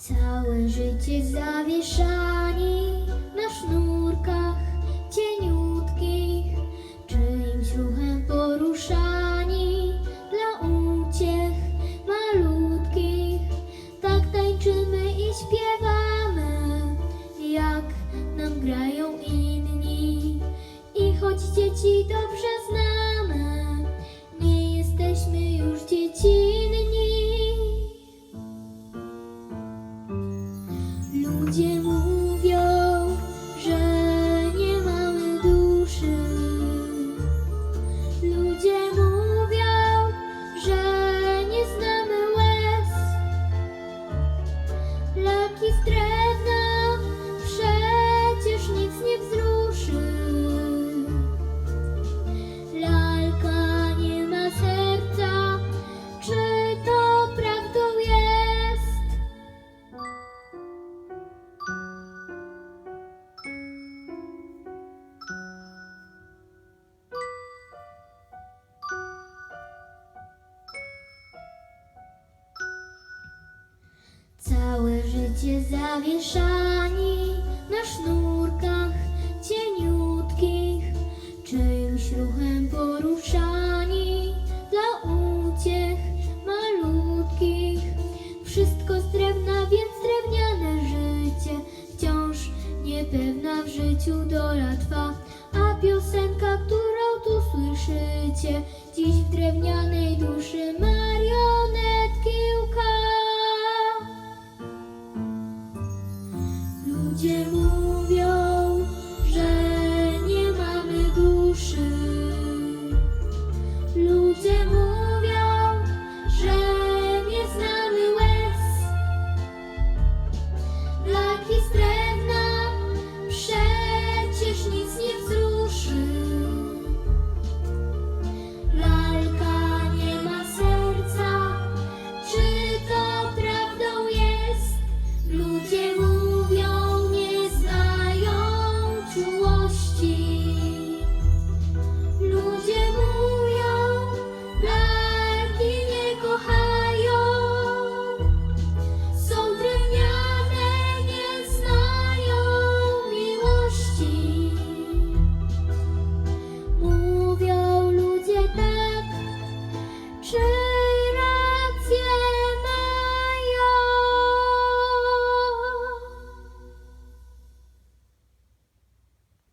Całe życie zawieszani na sznurkach cieniutkich, czyimś ruchem poruszani dla uciech malutkich. Tak tańczymy i śpiewamy, jak nam grają inni. I choć dzieci dobrze registré Życie zawieszani na sznurkach cieniutkich, czyimś ruchem poruszani dla uciech malutkich. Wszystko z drewna, więc drewniane życie, wciąż niepewna w życiu dola trwa, a piosenka, którą tu słyszycie, 节目。